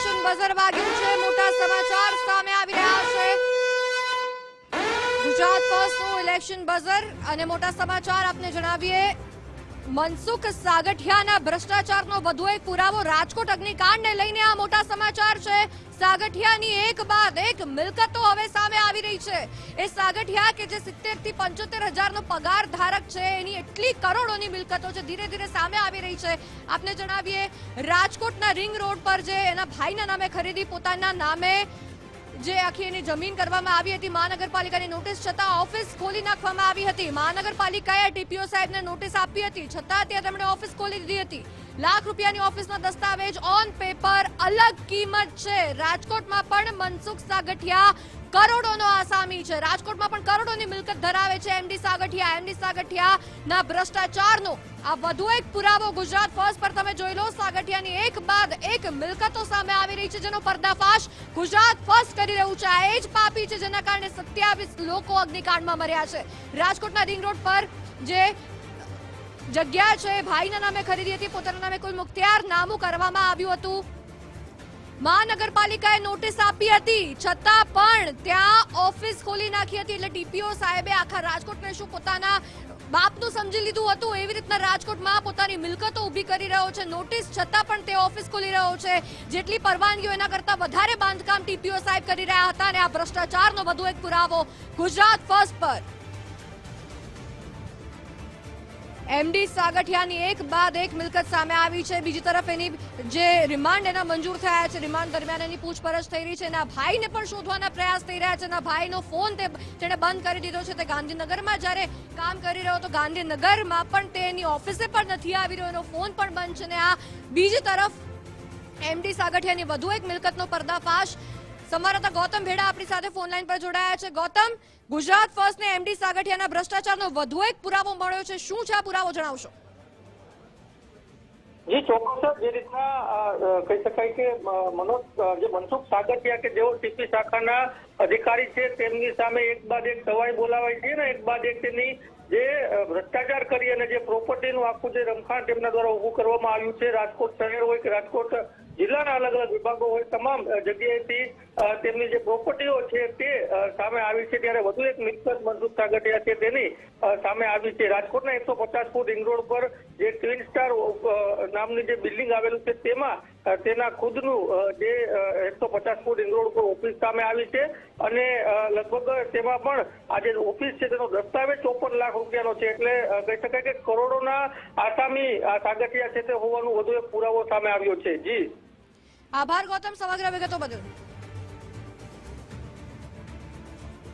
Election buzzer વાગ્યું છે. મોટા સમાચાર સામે આવી રહ્યા છે. ગુજરાત ફર્સ્ટનું ઇલેક્શન બઝર અને મોટા સમાચાર આપને જણાવીએ. મનસુખ સાગઠિયાના ભ્રષ્ટાચારનો વધુ એક પુરાવો રાજકોટ અગ્નિકાંડને લઈને આ મોટા સમાચાર છે. સાગઠિયાની એક બાદ એક મિલકતો હવે સામે આવી રહી છે. એ સાગઠિયા કે જે સિત્તેરથી પંચોતેર હજારનો પગાર ધારક છે, એની એટલી કરોડોની મિલકતો છે ધીરે ધીરે સામે આવી રહી છે. આપને જણાવીએ, રાજકોટના રિંગ રોડ પર જે એના ભાઈના નામે ખરીદી, પોતાના નામે જે આખી એની જમીન કરવામાં આવી હતી, મહાનગરપાલિકાની નોટિસ છતાં ઓફિસ ખોલી નાખવામાં આવી હતી. મહાનગરપાલિકાએ ટીપીઓ સાહેબને નોટિસ આપી હતી, છતાં ત્યાં તેમણે ઓફિસ ખોલી દીધી હતી. લાખ રૂપિયાની ઓફિસના દસ્તાવેજ ઓન પેપર અલગ કિંમત છે. રાજકોટમાં પણ મનસુખ સાગઠિયા કરોડોનો આસામી છે. રાજકોટમાં પણ કરોડોની મિલકત ધરાવે છે એમડી સાગઠિયા. એમડી સાગઠિયાના ભ્રષ્ટાચારનો આ વધુ એક પુરાવો ગુજરાત ફર્સ્ટ પર તમે જોઈ લો. સાગઠિયાની એક બાદ એક મિલકતો સામે આવી રહી છે જેનો પર્દાફાશ ગુજરાત ફર્સ્ટ કરી રહ્યું છે. આ એ જ પાપી છે જેના કારણે સત્યાવીસ લોકો અગ્નિકાંડમાં મર્યા છે. રાજકોટના રિંગ રોડ પર જે જગ્યા છે. ભાઈના નામે ખરીદી હતી. પોતાના નામે કોઈ મુખ્તિયાર નામું કરવામાં આવ્યું હતું. મહાનગરપાલિકાએ નોટિસ આપી હતી. છતાં પણ ત્યાં ઓફિસ ખોલી નાખી હતી. એટલે ટીપીઓ સાહેબે આખા રાજકોટને શું પોતાના બાપનું સમજી લીધું હતું? એવી રીતના રાજકોટમાં પોતાની મિલકતો ઊભી કરી રહ્યો છે. નોટિસ છતાં પણ તે ઓફિસ ખોલી રહ્યો છે. જેટલી પરવાનગીઓ એના કરતા વધારે બાંધકામ ટીપીઓ સાહેબ કરી રહ્યા હતા. અને આ ભ્રષ્ટાચારનો વધુ એક પુરાવો ગુજરાત ફર્સ્ટ પર. એમડી સાગઠિયાની એક બાદ એક મિલકત સામે આવી છે. બીજી તરફ એની જે રિમાન્ડ એના મંજૂર થયા છે, રિમાન્ડ દરમિયાન એની પૂછપરછ થઈ રહી છે. એના ભાઈને પણ શોધવાના પ્રયાસ થઈ રહ્યા છે. એના ભાઈનો ફોન તે તેણે બંધ કરી દીધો છે. તે ગાંધીનગરમાં જ્યારે કામ કરી રહ્યો હતો, ગાંધીનગરમાં પણ તે એની ઓફિસે પણ નથી આવી રહ્યો. એનો ફોન પણ બંધ છે ને આ બીજી તરફ એમડી સાગઠિયાની વધુ એક મિલકતનો પર્દાફાશ સંવાદદાતા ગૌતમ ભેડા આપણી સાથે ફોન લાઈન પર જોડાયા છે. ગૌતમ, ગુજરાત ફર્સ્ટ ને એમડી સાગઠિયાના ભ્રષ્ટાચારનો વધુ એક પુરાવો મળ્યો છે. શું છે આ પુરાવો, જણાવશો? જી, ચોક્કસ જે રીતના કહી શકાય કે મનોજ જે મનસુખ સાગઠિયા કે જેઓ ટીપી શાખાના અધિકારી છે, તેમની સામે એક બાદ એક સવાઈ બોલાવાય છે ને એક બાદ એક તેની જે ભ્રષ્ટાચાર કરી અને જે પ્રોપર્ટીનું આખું જે રમખાણ તેમના દ્વારા ઊભું કરવામાં આવ્યું છે, રાજકોટ શહેર હોય કે રાજકોટ જિલ્લાના અલગ અલગ વિભાગો હોય, તમામ જગ્યાએથી તેમની જે પ્રોપર્ટીઓ છે તે સામે આવી છે. ત્યારે વધુ એક મિલકત મનસુખ કાગટિયા છે તેની સામે આવી છે. રાજકોટના એકસો પચાસ ફૂટ રિંગ રોડ પર જે ટ્વિન સ્ટાર નામની જે બિલ્ડિંગ આવેલું છે તેમાં તેના ખુદનું જે એકસો પચાસ ફૂટ રિંગ રોડ પર ઓફિસ સામે આવી છે. અને લગભગ તેમાં પણ આ જે ઓફિસ છે તેનો દસ્તાવેજ ચોપન લાખ રૂપિયાનો છે. એટલે કહી શકાય કે કરોડોના આસામી આ કાગટિયા છે તે હોવાનું વધુ એક પુરાવો સામે આવ્યો છે. જી. આભાર ગૌતમ. સમગ્ર વિગતો બદલ.